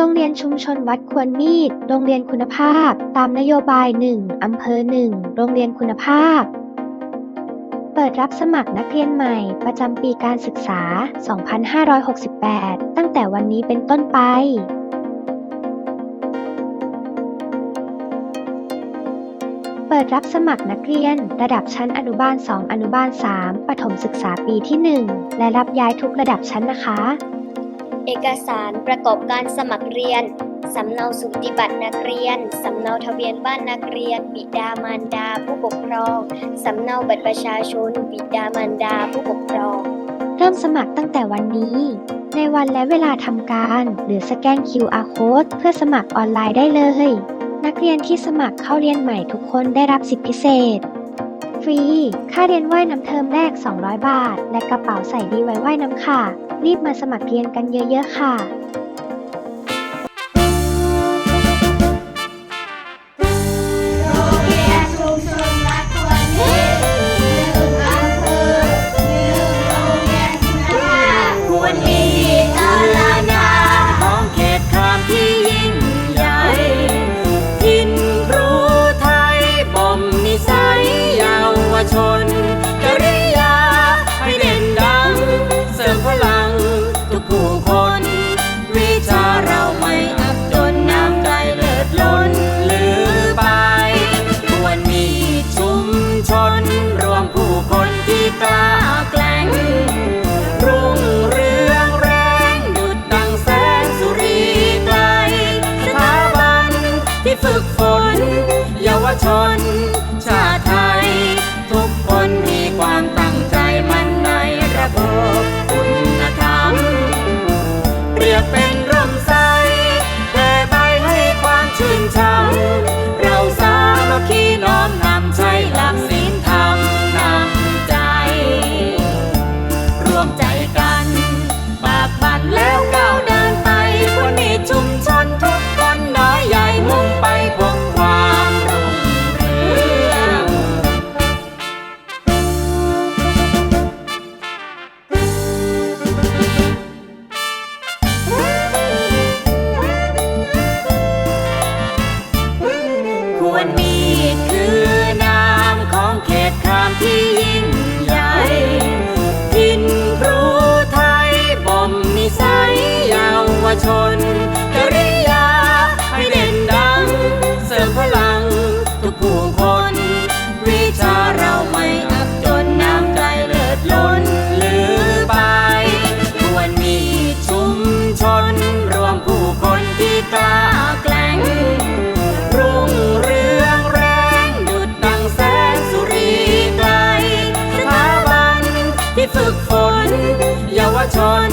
โรงเรียนชุมชนวัดควรมีด โรงเรียนคุณภาพ ตามนโยบาย 1 อำเภอ 1 โรงเรียนคุณภาพ เปิดรับสมัครนักเรียนใหม่ ประจำปีการศึกษา 2568 ตั้งแต่วันนี้เป็นต้นไปเปิดรับสมัครนักเรียน ระดับชั้นอนุบาล 2 อนุบาล 3ประถมศึกษาปีที่ 1 และรับย้ายทุกระดับชั้นนะคะ เอกสารประกอบการสมัครเรียน สำเนาสุติบัตรนักเรียน สำเนาทะเบียนบ้านนักเรียน บิดามารดาผู้ปกครอง สำเนาบัตรประชาชน บิดามารดาผู้ปกครอง เริ่มสมัครตั้งแต่วันนี้ ในวันและเวลาทำการ หรือสแกน QR code เพื่อสมัครออนไลน์ได้เลย นักเรียนที่สมัครเข้าเรียนใหม่ทุกคนได้รับสิทธิพิเศษฟรี ค่าเรียนว่ายน้ำเทอมแรก 200 บาท และกระเป๋าใส่ดีไว้ว่ายน้ำค่ะ รีบมาสมัครเรียนกันเยอะๆค่ะโรงเรียนชุมชน นชาติ วันมีคือนามของเขตคามที่ยิ่งใหญ่ทินครูไทยบ่มนิสัยเยาวชน 做